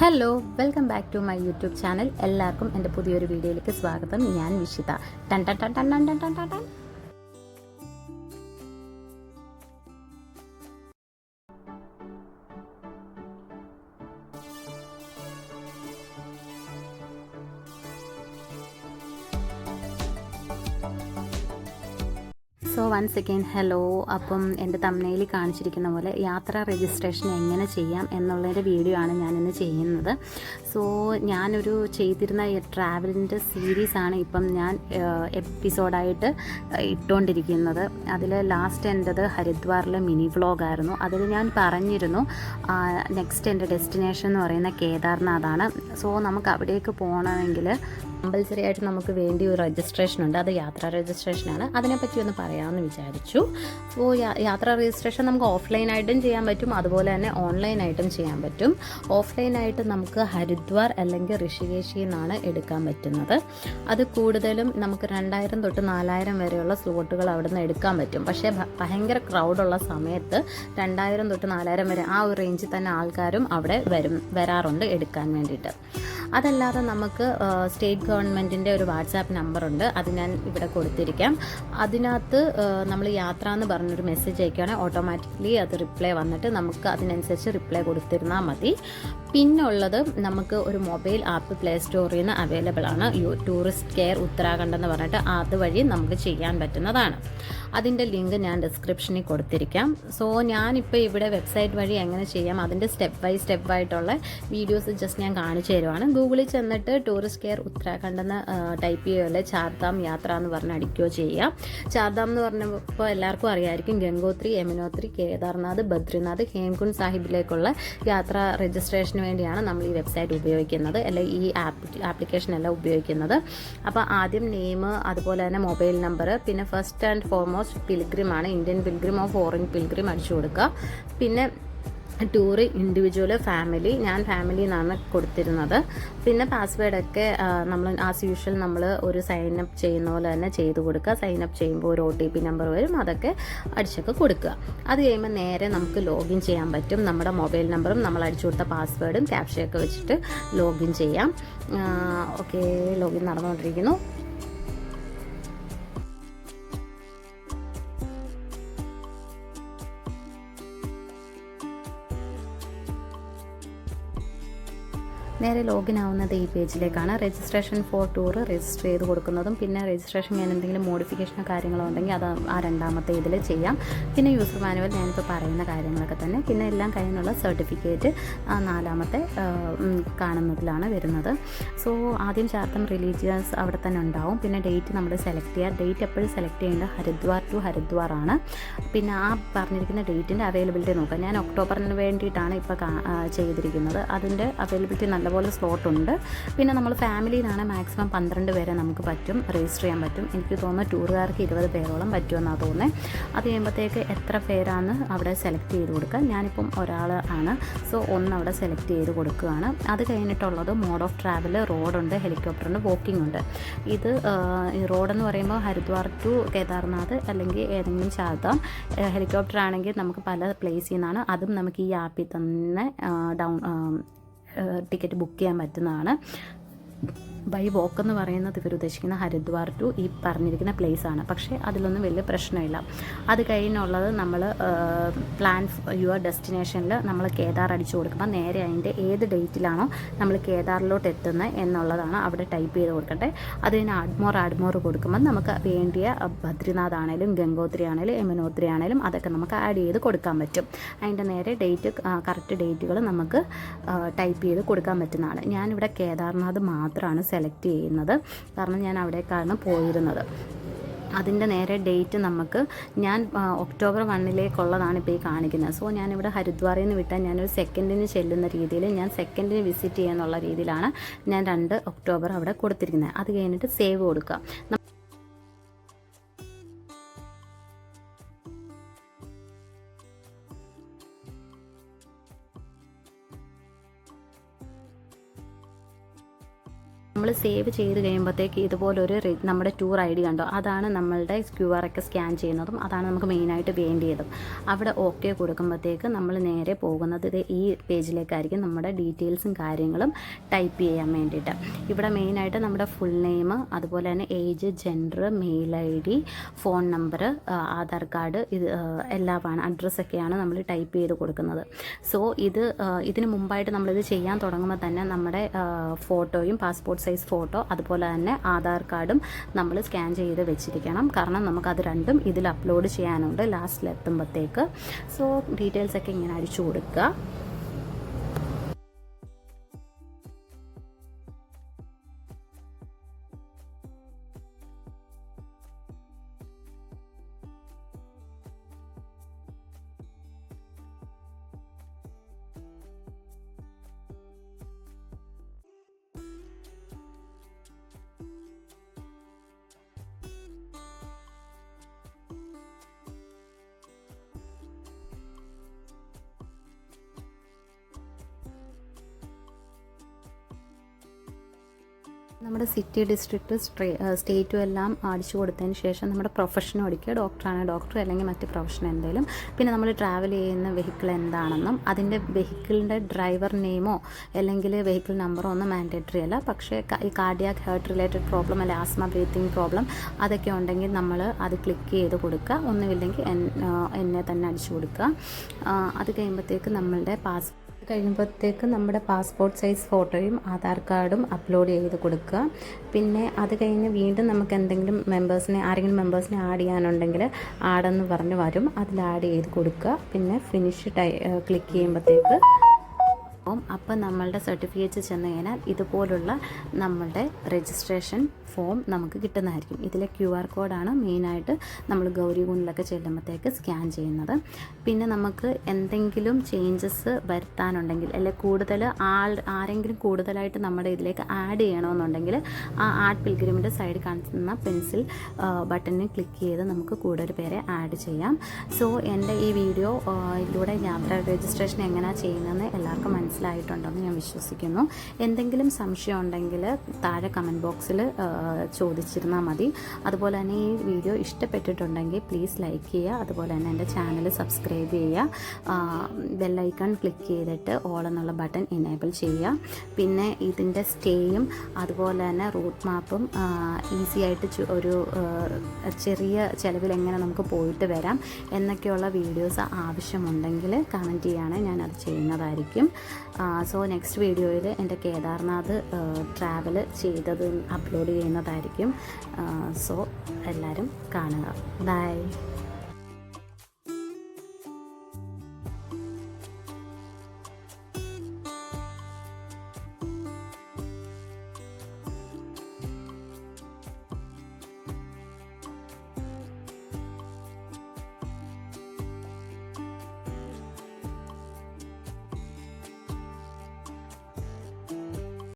Hello welcome back to my YouTube channel എല്ലാവർക്കും എന്റെ പുതിയൊരു വീഡിയോയിലേക്ക് സ്വാഗതം. ഞാൻ വിഷിത. ടൺ ടൺ ടൺ ടൺ ടൺ ടൺ ടൺ ടൺ സോ വൺസ് അഗെയിൻ ഹലോ അപ്പം എന്റെ തമ്മനയിൽ കാണിച്ചിരിക്കുന്ന പോലെ യാത്രാ രജിസ്ട്രേഷൻ എങ്ങനെ ചെയ്യാം എന്നുള്ളതിന്റെ വീഡിയോ ആണ് ഞാനിന്ന് ചെയ്യുന്നത്. സോ ഞാനൊരു ചെയ്തിരുന്ന ട്രാവലിന്റെ സീരീസാണ് ഇപ്പം ഞാൻ എപ്പിസോഡായിട്ട് ഇട്ടുകൊണ്ടിരിക്കുന്നത് അതിൽ ലാസ്റ്റ് എന്റെത് ഹരിദ്വാറിലെ മിനി വ്ളോഗായിരുന്നു അതിൽ ഞാൻ പറഞ്ഞിരുന്നു നെക്സ്റ്റ് എന്റെ ഡെസ്റ്റിനേഷൻ എന്ന് പറയുന്ന കേദാർനാഥാണ്. സോ നമുക്ക് അവിടേക്ക് പോകണമെങ്കിൽ കമ്പൽസറി ആയിട്ട് നമുക്ക് വേണ്ടി ഒരു രജിസ്ട്രേഷൻ ഉണ്ട്. അത് യാത്രാ രജിസ്ട്രേഷനാണ് അതിനെപ്പറ്റി ഒന്ന് പറയാമെന്ന് വിചാരിച്ചു. സോ യാത്രാ രജിസ്ട്രേഷൻ നമുക്ക് ഓഫ്ലൈനായിട്ടും ചെയ്യാൻ പറ്റും. അതുപോലെ തന്നെ ഓൺലൈനായിട്ടും ചെയ്യാൻ പറ്റും. ഓഫ്ലൈനായിട്ട് നമുക്ക് ഹരിദ്വാർ അല്ലെങ്കിൽ ഋഷികേശിൽ നിന്നാണ് എടുക്കാൻ പറ്റുന്നത്. അത് കൂടുതലും നമുക്ക് രണ്ടായിരം തൊട്ട് നാലായിരം വരെയുള്ള സ്ലോട്ടുകൾ അവിടെ നിന്ന് എടുക്കാൻ പറ്റും. പക്ഷേ ഭയങ്കര ക്രൗഡുള്ള സമയത്ത് രണ്ടായിരം തൊട്ട് നാലായിരം വരെ ആ ഒരു റേഞ്ചിൽ തന്നെ ആൾക്കാരും അവിടെ വരും വരാറുണ്ട് എടുക്കാൻ വേണ്ടിയിട്ട്. അതല്ലാതെ നമുക്ക് സ്റ്റേറ്റ് ഗവൺമെന്റിന്റെ ഒരു വാട്സാപ്പ് നമ്പറുണ്ട്. അത് ഞാൻ ഇവിടെ കൊടുത്തിരിക്കാം. അതിനകത്ത് നമ്മൾ യാത്ര എന്ന് പറഞ്ഞൊരു മെസ്സേജ് അയക്കുകയാണെങ്കിൽ ഓട്ടോമാറ്റിക്കലി അത് റിപ്ലൈ വന്നിട്ട് നമുക്ക് അതിനനുസരിച്ച് റിപ്ലൈ കൊടുത്തിരുന്നാൽ മതി. പിന്നുള്ളത് നമുക്ക് ഒരു മൊബൈൽ ആപ്പ് പ്ലേ സ്റ്റോറിൽ നിന്ന് അവൈലബിൾ ആണ്. ടൂറിസ്റ്റ് കെയർ ഉത്തരാഖണ്ഡ് എന്ന് പറഞ്ഞിട്ട് അതുവഴി നമുക്ക് ചെയ്യാൻ പറ്റുന്നതാണ്. അതിന്റെ ലിങ്ക് ഞാൻ ഡിസ്ക്രിപ്ഷനിൽ കൊടുത്തിരിക്കാം. സോ ഞാനിപ്പോൾ ഇവിടെ വെബ്സൈറ്റ് വഴി എങ്ങനെ ചെയ്യാം അതിന്റെ സ്റ്റെപ്പ് ബൈ സ്റ്റെപ്പ് ആയിട്ടുള്ള വീഡിയോസ് ജസ്റ്റ് ഞാൻ കാണിച്ചു തരുവാണ്. ഗൂഗിളിൽ ചെന്നിട്ട് ടൂറിസ്റ്റ് കെയർ ഉത്തരാഖണ്ഡ് എന്ന് ടൈപ്പ് ചെയ്യുകയല്ലേ ചാർധാം യാത്ര എന്ന് പറഞ്ഞ് അടിക്കുകയോ ചെയ്യാം. ചാർധാം എന്ന് പറഞ്ഞപ്പോൾ എല്ലാവർക്കും അറിയായിരിക്കും ഗംഗോത്രി യമുനോത്രി കേദാർനാഥ് ബദ്രിനാഥ് ഹേംകുണ്ട് സാഹിബിലേക്കുള്ള യാത്ര രജിസ്ട്രേഷന് വേണ്ടിയാണ് നമ്മൾ ഈ വെബ്സൈറ്റ് ഉപയോഗിക്കുന്നത് അല്ലെ ഈ ആപ്പ് ആപ്ലിക്കേഷൻ എല്ലാം ഉപയോഗിക്കുന്നത്. അപ്പോൾ ആദ്യം നെയിം അതുപോലെ തന്നെ മൊബൈൽ നമ്പർ പിന്നെ ഫസ്റ്റ് ആൻഡ് ഫോർമോസ്റ്റ് പിൽഗ്രിം ആണ് Indian pilgrim of foreign pilgrim അടിച്ചു കൊടുക്കുക. പിന്നെ ടൂറ് ഇൻഡിവിജ്വൽ ഫാമിലി ഞാൻ ഫാമിലി എന്നാണ് കൊടുത്തിരുന്നത്. പിന്നെ പാസ്വേഡൊക്കെ നമ്മൾ ആസ് യൂഷ്വൽ നമ്മൾ ഒരു സൈൻ അപ്പ് ചെയ്യുന്ന പോലെ തന്നെ ചെയ്ത് കൊടുക്കുക. സൈൻ അപ്പ് ചെയ്യുമ്പോൾ ഒരു ഒ ടി പി നമ്പർ വരും. അതൊക്കെ അടിച്ചൊക്കെ കൊടുക്കുക. അത് കഴിയുമ്പോൾ നേരെ നമുക്ക് ലോഗിൻ ചെയ്യാൻ പറ്റും. നമ്മുടെ മൊബൈൽ നമ്പറും നമ്മൾ അടിച്ചു കൊടുത്ത പാസ്വേഡും ക്യാപ്ഷയൊക്കെ വെച്ചിട്ട് ലോഗിൻ ചെയ്യാം. ഓക്കെ ലോഗിൻ നടന്നുകൊണ്ടിരിക്കുന്നു. നേരെ ലോഗിൻ ആവുന്നത് ഈ പേജിലേക്കാണ് രജിസ്ട്രേഷൻ ഫോർ ടൂർ രജിസ്റ്റർ ചെയ്ത് കൊടുക്കുന്നതും പിന്നെ രജിസ്ട്രേഷൻ ഞാൻ എന്തെങ്കിലും മോഡിഫിക്കേഷനോ കാര്യങ്ങളോ ഉണ്ടെങ്കിൽ അത് ആ രണ്ടാമത്തെ ഇതിൽ ചെയ്യാം. പിന്നെ യൂസർ മാനുവൽ ഞാനിപ്പോൾ പറയുന്ന കാര്യങ്ങളൊക്കെ തന്നെ. പിന്നെ എല്ലാം കഴിഞ്ഞുള്ള സർട്ടിഫിക്കറ്റ് നാലാമത്തെ കാണുന്നതിലാണ് വരുന്നത്. സോ ആദ്യം ചാർത്തം റിലീജിയസ് അവിടെ തന്നെ ഉണ്ടാവും. പിന്നെ ഡേറ്റ് നമ്മൾ സെലക്ട് ചെയ്യുക ഡേറ്റ് എപ്പോഴും സെലക്ട് ചെയ്യേണ്ടത് ഹരിദ്വാർ ടു ഹരിദ്വാർ ആണ്. പിന്നെ ആ പറഞ്ഞിരിക്കുന്ന ഡേറ്റിന്റെ അവൈലബിലിറ്റി നോക്കുക ഞാൻ ഒക്ടോബറിന് വേണ്ടിയിട്ടാണ് ഇപ്പോൾ ചെയ്തിരിക്കുന്നത്. അതിന്റെ അവൈലബിലിറ്റി നല്ലപോലെ സ്ലോട്ട് ഉണ്ട്. പിന്നെ നമ്മൾ ഫാമിലിയിലാണ് മാക്സിമം പന്ത്രണ്ട് പേരെ നമുക്ക് പറ്റും രജിസ്റ്റർ ചെയ്യാൻ പറ്റും. എനിക്ക് തോന്നുന്നു ടൂറുകാർക്ക് ഇരുപത് പേരോളം പറ്റുമെന്നാണ് തോന്നുന്നത് അത് കഴിയുമ്പോഴത്തേക്ക് എത്ര പേരാണ് അവിടെ സെലക്ട് ചെയ്ത് കൊടുക്കുക? ഞാനിപ്പം ഒരാൾ ആണ്. സോ ഒന്ന് അവിടെ സെലക്ട് ചെയ്ത് കൊടുക്കുകയാണ്. അത് കഴിഞ്ഞിട്ടുള്ളത് മോഡ് ഓഫ് ട്രാവൽ റോഡുണ്ട് ഹെലികോപ്റ്ററുണ്ട് വോക്കിംഗ് ഉണ്ട് ഇത് ഈ റോഡെന്ന് പറയുമ്പോൾ ഹരിദ്വാർ ടു കേദാർനാഥ് അല്ലെങ്കിൽ ഏതെങ്കിലും ചാർത്താം ഹെലികോപ്റ്റർ ആണെങ്കിൽ നമുക്ക് പല പ്ലേസിൽ നിന്നാണ്. അതും നമുക്ക് ഈ ആപ്പിൽ തന്നെ ഡൗൺ ടിക്കറ്റ് ബുക്ക് ചെയ്യാൻ പറ്റുന്നതാണ്. ബൈ വോക്ക് എന്ന് പറയുന്നത് ഇവർ ഉദ്ദേശിക്കുന്ന ഹരിദ്വാർ ടു ഈ പറഞ്ഞിരിക്കുന്ന പ്ലേസ് ആണ്. പക്ഷേ അതിലൊന്നും വലിയ പ്രശ്നമില്ല. അത് കഴിഞ്ഞുള്ളത് നമ്മൾ പ്ലാൻ യുവർ ഡെസ്റ്റിനേഷനിൽ നമ്മൾ കേദാർ അടിച്ചു കൊടുക്കുമ്പോൾ നേരെ അതിന്റെ ഏത് ഡേറ്റിലാണോ നമ്മൾ കേദാറിലോട്ട് എത്തുന്നത് എന്നുള്ളതാണ് അവിടെ ടൈപ്പ് ചെയ്ത് കൊടുക്കട്ടെ. അത് കഴിഞ്ഞ് ആഡ്മോർ ആഡ്മോർ കൊടുക്കുമ്പോൾ നമുക്ക് വേണ്ടിയ ബദ്രിനാഥ് ആണെങ്കിലും ഗംഗോത്രി ആണെങ്കിലും യമുനോത്രി ആണെങ്കിലും അതൊക്കെ നമുക്ക് ആഡ് ചെയ്ത് കൊടുക്കാൻ പറ്റും. അതിന്റെ നേരെ ഡേറ്റ് കറക്റ്റ് ഡേറ്റുകൾ നമുക്ക് ടൈപ്പ് ചെയ്ത് കൊടുക്കാൻ പറ്റുന്നതാണ്. ഞാനിവിടെ കേദാർനാഥ് മാത്രമാണ് സെലക്ട് ചെയ്യുന്നത്. കാരണം ഞാൻ അവിടേക്കാണ് പോയിരുന്നത്. അതിന്റെ നേരെ ഡേറ്റ് നമുക്ക് ഞാൻ ഒക്ടോബർ വണ്ണിലേക്കുള്ളതാണ് ഇപ്പോൾ ഈ കാണിക്കുന്നത്. സോ ഞാനിവിടെ ഹരിദ്വാറിൽ നിന്ന് വിട്ടാൽ ഞാനൊരു സെക്കൻഡിന് ചെല്ലുന്ന രീതിയിൽ ഞാൻ സെക്കൻഡിന് വിസിറ്റ് ചെയ്യാന്നുള്ള രീതിയിലാണ് ഞാൻ രണ്ട് ഒക്ടോബർ അവിടെ കൊടുത്തിരിക്കുന്നത്. അത് കഴിഞ്ഞിട്ട് സേവ് കൊടുക്കുക. സേവ് ചെയ്ത് കഴിയുമ്പോഴത്തേക്ക് ഇതുപോലൊരു നമ്മുടെ ടൂർ ഐ ഡി കണ്ടോ? അതാണ് നമ്മളുടെ ക്യു ആർ ഒക്കെ സ്കാൻ ചെയ്യുന്നതും അതാണ് നമുക്ക് മെയിനായിട്ട് വേണ്ടിയതും. അവിടെ ഓക്കെ കൊടുക്കുമ്പോഴത്തേക്ക് നമ്മൾ നേരെ പോകുന്നത് ഈ പേജിലേക്കായിരിക്കും നമ്മുടെ ഡീറ്റെയിൽസും കാര്യങ്ങളും ടൈപ്പ് ചെയ്യാൻ വേണ്ടിയിട്ട്. ഇവിടെ മെയിനായിട്ട് നമ്മുടെ ഫുൾ നെയിം അതുപോലെ തന്നെ age gender mail I D phone number Aadhaar card ഇത് എല്ലാമാണ് അഡ്രസ്സൊക്കെയാണ് നമ്മൾ ടൈപ്പ് ചെയ്ത് കൊടുക്കുന്നത്. സോ ഇത് ഇതിന് മുമ്പായിട്ട് നമ്മളിത് ചെയ്യാൻ തുടങ്ങുമ്പോൾ തന്നെ നമ്മുടെ ഫോട്ടോയും പാസ്പോർട്ട് സൈസ് ഫോട്ടോ അതുപോലെ തന്നെ ആധാർ കാർഡും നമ്മൾ സ്കാൻ ചെയ്ത് വെച്ചിരിക്കണം. കാരണം നമുക്കത് രണ്ടും ഇതിൽ അപ്ലോഡ് ചെയ്യാനുണ്ട്. ലാസ്റ്റിൽ എത്തുമ്പോഴത്തേക്ക് സോ ഡീറ്റെയിൽസൊക്കെ ഇങ്ങനെ അടിച്ചു കൊടുക്കുക. നമ്മുടെ സിറ്റി ഡിസ്ട്രിക്റ്റ് സ്റ്റേറ്റും എല്ലാം അടിച്ചു കൊടുത്തതിന് ശേഷം നമ്മുടെ പ്രൊഫഷനും അടിക്കുക ഡോക്ടറാണ് ഡോക്ടർ അല്ലെങ്കിൽ മറ്റ് പ്രൊഫഷൻ എന്തെങ്കിലും പിന്നെ നമ്മൾ ട്രാവൽ ചെയ്യുന്ന വെഹിക്കിൾ എന്താണെന്നും അതിന്റെ വെഹിക്കിളിന്റെ ഡ്രൈവർ നെയിമോ അല്ലെങ്കിൽ വെഹിക്കിൾ നമ്പറോ ഒന്നും മാൻഡേറ്ററി അല്ല. പക്ഷേ ഈ കാർഡിയാക് ഹേർട്ട് റിലേറ്റഡ് പ്രോബ്ലം അല്ലെങ്കിൽ ആസ്മ ബ്രീത്തിങ് പ്രോബ്ലം അതൊക്കെ ഉണ്ടെങ്കിൽ നമ്മൾ അത് ക്ലിക്ക് ചെയ്ത് കൊടുക്കുക. ഒന്നുമില്ലെങ്കിൽ എന്നെ തന്നെ അടിച്ചു കൊടുക്കുക. അത് കഴിയുമ്പോഴത്തേക്ക് നമ്മളുടെ പാസ് കഴിയുമ്പോഴത്തേക്ക് നമ്മുടെ പാസ്പോർട്ട് സൈസ് ഫോട്ടോയും ആധാർ കാർഡും അപ്ലോഡ് ചെയ്ത് കൊടുക്കുക. പിന്നെ അത് കഴിഞ്ഞ് വീണ്ടും നമുക്ക് എന്തെങ്കിലും മെമ്പേഴ്സിനെ ആരെങ്കിലും മെമ്പേഴ്സിനെ ആഡ് ചെയ്യാനുണ്ടെങ്കിൽ ആഡെന്ന് പറഞ്ഞ് വരും. അതിൽ ആഡ് ചെയ്ത് കൊടുക്കുക. പിന്നെ ഫിനിഷ് ടൈ ക്ലിക്ക് ചെയ്യുമ്പോഴത്തേക്ക് അപ്പം അപ്പം നമ്മളുടെ സർട്ടിഫിക്കറ്റ്സ് ചെന്ന് കഴിഞ്ഞാൽ ഇതുപോലുള്ള നമ്മളുടെ രജിസ്ട്രേഷൻ ഫോം നമുക്ക് കിട്ടുന്നതായിരിക്കും. ഇതിലെ ക്യു ആർ കോഡാണ് മെയിനായിട്ട് നമ്മൾ ഗൗരികുണ്ടിലൊക്കെ ചെല്ലുമ്പോഴത്തേക്ക് സ്കാൻ ചെയ്യുന്നത്. പിന്നെ നമുക്ക് എന്തെങ്കിലും ചേഞ്ചസ് വരുത്താനുണ്ടെങ്കിൽ അല്ലെ കൂടുതൽ ആൾ ആരെങ്കിലും കൂടുതലായിട്ട് നമ്മുടെ ഇതിലേക്ക് ആഡ് ചെയ്യണമെന്നുണ്ടെങ്കിൽ ആ ആഡ് പിൽഗ്രിമിന്റെ സൈഡ് കാണുന്ന പെൻസിൽ ബട്ടണിൽ ക്ലിക്ക് ചെയ്ത് നമുക്ക് കൂടുതൽ പേരെ ആഡ് ചെയ്യാം. സോ എന്റെ ഈ വീഡിയോ ഇതിലൂടെ യാത്ര രജിസ്ട്രേഷൻ എങ്ങനെയാണ് ചെയ്യുന്നതെന്ന് എല്ലാവർക്കും മനസ്സിലായിട്ടുണ്ടെന്ന് ഞാൻ വിശ്വസിക്കുന്നു. എന്തെങ്കിലും സംശയം ഉണ്ടെങ്കിൽ താഴെ കമന്റ് ബോക്സിൽ ചോദിച്ചിരുന്നാൽ മതി. അതുപോലെ തന്നെ ഈ വീഡിയോ ഇഷ്ടപ്പെട്ടിട്ടുണ്ടെങ്കിൽ പ്ലീസ് ലൈക്ക് ചെയ്യുക. അതുപോലെ തന്നെ എന്റെ ചാനൽ സബ്സ്ക്രൈബ് ചെയ്യുക. ബെല്ലൈക്കൺ ക്ലിക്ക് ചെയ്തിട്ട് ഓൾ എന്നുള്ള ബട്ടൺ എനേബിൾ ചെയ്യുക. പിന്നെ ഇതിന്റെ സ്റ്റേയും അതുപോലെ തന്നെ റൂട്ട് മാപ്പും ഈസി ആയിട്ട് ഒരു ചെറിയ ചിലവിൽ എങ്ങനെ നമുക്ക് പോയിട്ട് വരാം എന്നൊക്കെയുള്ള വീഡിയോസ് ആവശ്യമുണ്ടെങ്കിൽ കമന്റ് ചെയ്യുകയാണെങ്കിൽ ഞാനത് ചെയ്യുന്നതായിരിക്കും. സോ നെക്സ്റ്റ് വീഡിയോയിൽ എന്റെ കേദാർനാഥ് ട്രാവൽ ചെയ്തത് അപ്ലോഡ് ചെയ്യുന്നതായിരിക്കും. സോ എല്ലാവരും കാണുക. ബൈ